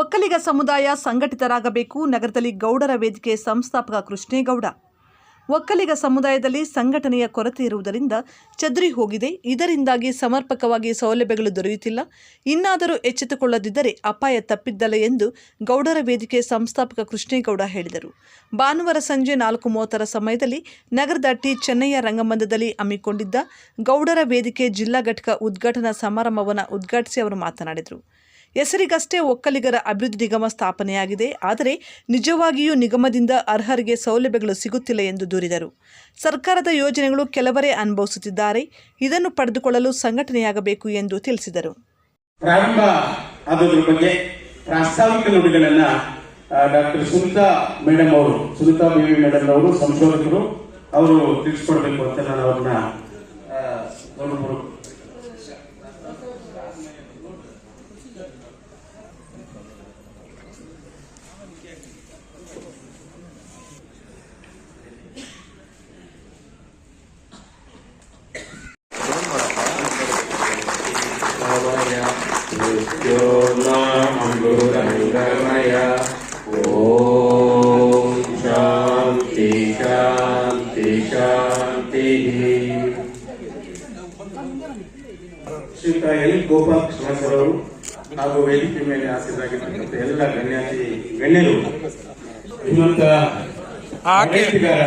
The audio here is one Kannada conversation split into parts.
ಒಕ್ಕಲಿಗ ಸಮುದಾಯ ಸಂಘಟಿತರಾಗಬೇಕು. ನಗರದಲ್ಲಿ ಗೌಡರ ವೇದಿಕೆ ಸಂಸ್ಥಾಪಕ ಕೃಷ್ಣೇಗೌಡ. ಒಕ್ಕಲಿಗ ಸಮುದಾಯದಲ್ಲಿ ಸಂಘಟನೆಯ ಕೊರತೆ ಇರುವುದರಿಂದ ಚದ್ರಿ ಹೋಗಿದೆ. ಇದರಿಂದಾಗಿ ಸಮರ್ಪಕವಾಗಿ ಸೌಲಭ್ಯಗಳು ದೊರೆಯುತ್ತಿಲ್ಲ. ಇನ್ನಾದರೂ ಎಚ್ಚೆತ್ತುಕೊಳ್ಳದಿದ್ದರೆ ಅಪಾಯ ತಪ್ಪಿದ್ದಲ್ಲ ಎಂದು ಗೌಡರ ವೇದಿಕೆ ಸಂಸ್ಥಾಪಕ ಕೃಷ್ಣೇಗೌಡ ಹೇಳಿದರು. ಭಾನುವಾರ ಸಂಜೆ ನಾಲ್ಕು ಮೂವತ್ತರ ಸಮಯದಲ್ಲಿ ನಗರದ ಟಿ ಚೆನ್ನಯ್ಯ ರಂಗಮಂದದಲ್ಲಿ ಹಮ್ಮಿಕೊಂಡಿದ್ದ ಗೌಡರ ವೇದಿಕೆ ಜಿಲ್ಲಾ ಘಟಕ ಉದ್ಘಾಟನಾ ಸಮಾರಂಭವನ್ನು ಉದ್ಘಾಟಿಸಿ ಅವರು ಮಾತನಾಡಿದರು. ಹೆಸರಿಗಷ್ಟೇ ಒಕ್ಕಲಿಗರ ಅಭಿವೃದ್ಧಿ ನಿಗಮ ಸ್ಥಾಪನೆಯಾಗಿದೆ, ಆದರೆ ನಿಜವಾಗಿಯೂ ನಿಗಮದಿಂದ ಅರ್ಹರಿಗೆ ಸೌಲಭ್ಯಗಳು ಸಿಗುತ್ತಿಲ್ಲ ಎಂದು ದೂರಿದರು. ಸರ್ಕಾರದ ಯೋಜನೆಗಳು ಕೆಲವರೇ ಅನುಭವಿಸುತ್ತಿದ್ದಾರೆ, ಇದನ್ನು ಪಡೆದುಕೊಳ್ಳಲು ಸಂಘಟನೆಯಾಗಬೇಕು ಎಂದು ತಿಳಿಸಿದರು. ಬಗ್ಗೆ ಪ್ರಾಸ್ತಾವಿಕ ನುಡಿಗಳನ್ನ ಡಾಕ್ಟರ್ ಸುನಿತಾ ಮೇಡಮ್ ಅವರು, ಸುನಿತಾ ಬೇವಿ ಮೇಡಮ್ ಅವರು, ಸಂಶೋಧಕರು, ಅವರು ತಿಳಿಸ್ಕೊಡ್ಬೇಕು ಅಂತ ನಾನು ಅವ್ರನ್ನ ಆ, ಗೌರವಪೂರ್ವಕ ಸಮಯ ಮೃತ್ಯೋ ನಾಮೃತಂಗಮಯ ಓಂ ಶಾಂತಿ ಶಾಂತಿ ಶಾಂತಿ ಶ್ರೀಯುತ ಎಲ್ ಗೋಪಾಲ್ ಕೃಷ್ಣ ಸರ್ ಅವರು ಹಾಗೂ ವೇದಿಕೆ ಮೇಲೆ ಆಸೀನರಾಗಿರ್ತಕ್ಕಂಥ ಎಲ್ಲ ಗಣ್ಯಾತಿ ಗಣ್ಯರು ಶ್ರೀಮಂತ ಆಡಳಿತಗಾರ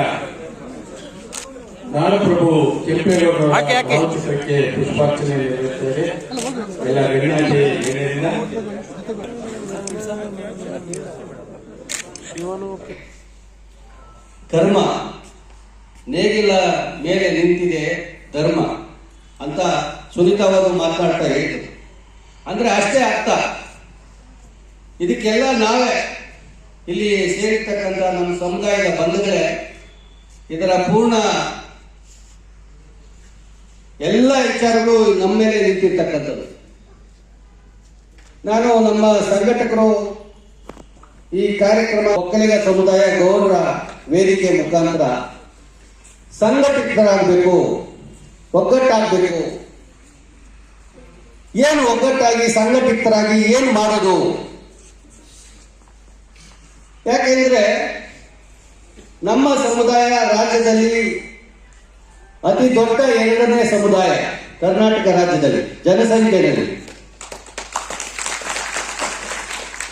ನಾಡಪ್ರಭು ಕೆಂಪೇಗೌಡರ ಭಾವಚಿತ್ರಕ್ಕೆ ಪುಷ್ಪಾರ್ಚನೆ ನೀಡುತ್ತೇವೆ. ಎಲ್ಲ ಗಣ್ಯಾತಿ ಗಣ್ಯರಿಂದ ಕರ್ಮ ನೇಗಿಲ ಮೇಲೆ ನಿಂತಿದೆ ಧರ್ಮ ಅಂತ ಸುನಿತವಾಗಿ ಮಾತಾಡ್ತಾ ಹೇಳಿದ್ರು ಅಂದ್ರೆ ಅಷ್ಟೇ ಅರ್ಥ. ಇದಕ್ಕೆಲ್ಲ ನಾವೇ ಇಲ್ಲಿ ಸೇರಿರ್ತಕ್ಕಂಥ ನಮ್ಮ ಸಮುದಾಯದ ಬಂಧುಗಳೇ ಇದರ ಪೂರ್ಣ ಎಲ್ಲ ವಿಚಾರಗಳು ನಮ್ಮ ಮೇಲೆ ನಿಂತಿರ್ತಕ್ಕಂಥದ್ದು. ನಾನು ನಮ್ಮ ಸಂಘಟಕರು ಈ ಕಾರ್ಯಕ್ರಮ ಒಕ್ಕಲಿಗ ಸಮುದಾಯ ಗೌರವ ವೇದಿಕೆ ಮುಖಾಂತರ ಸಂಘಟಿತರಾಗಬೇಕು, ಒಗ್ಗಟ್ಟಾಗಬೇಕು. ಏನು ಒಗ್ಗಟ್ಟಾಗಿ, ಸಂಘಟಿತರಾಗಿ ಏನು ಮಾಡೋದು? ಯಾಕೆಂದ್ರೆ ನಮ್ಮ ಸಮುದಾಯ ರಾಜ್ಯದಲ್ಲಿ ಅತಿ ದೊಡ್ಡ ಎರಡನೇ ಸಮುದಾಯ ಕರ್ನಾಟಕ ರಾಜ್ಯದಲ್ಲಿ, ಜನಸಂಖ್ಯೆಯಲ್ಲಿ.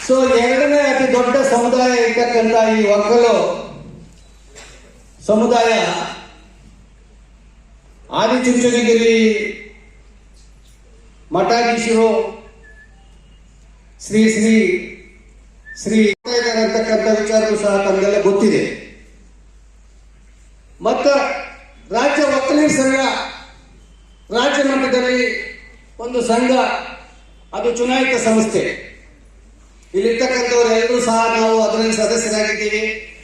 ಸೊ ಎರಡನೇ ಅತಿ ದೊಡ್ಡ ಸಮುದಾಯ ಇರ್ತಕ್ಕಂಥ ಈ ಒಕ್ಕಲು ಸಮುದಾಯ ಆದಿಚುಂಚನಗಿರಿ, ಮಠಾಧೀಶರು, ಶ್ರೀ ಶ್ರೀ ಶ್ರೀ ಅಂತಕ್ಕಂಥ ವಿಚಾರವೂ ಸಹ ತಮಗೆಲ್ಲ ಗೊತ್ತಿದೆ. ಮತ್ತ ಒಕ್ಕಲಿಗರ ಸಂಘ ರಾಜ್ಯ ಮಟ್ಟದಲ್ಲಿ ಒಂದು ಸಂಘ, ಅದು ಚುನಾಯಿತ ಸಂಸ್ಥೆ. ಇಲ್ಲಿರ್ತಕ್ಕಂಥವ್ರು ಎಲ್ಲರೂ ಸಹ ನಾವು ಅದರಲ್ಲಿ ಸದಸ್ಯರಾಗಿದ್ದೀವಿ.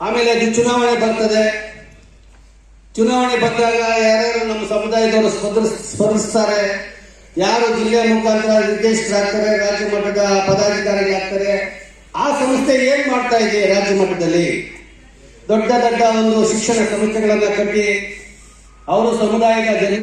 ಆಮೇಲೆ ಅದು ಚುನಾವಣೆ ಬರ್ತದೆ. ಚುನಾವಣೆ ಬಂದಾಗ ಯಾರ್ಯಾರು ನಮ್ಮ ಸಮುದಾಯದವರು ಸ್ಪರ್ಧ- ಸ್ಪರ್ಧಿಸ್ತಾರೆ, ಯಾರು ಜಿಲ್ಲೆಯ ಮುಖಾಂತರ ನಿರ್ದೇಶಕರಾಗ್ತಾರೆ, ರಾಜ್ಯ ಮಟ್ಟದ ಪದಾಧಿಕಾರಿಗಳಾಗ್ತಾರೆ, ಆ ಸಂಸ್ಥೆ ಏನ್ ಮಾಡ್ತಾ ಇದೆ ರಾಜ್ಯ ಮಟ್ಟದಲ್ಲಿ? ದೊಡ್ಡ ದೊಡ್ಡ ಒಂದು ಶಿಕ್ಷಣ ಸಂಸ್ಥೆಗಳನ್ನು ಕಟ್ಟಿ ಅವರು ಸಮುದಾಯದ ಜನ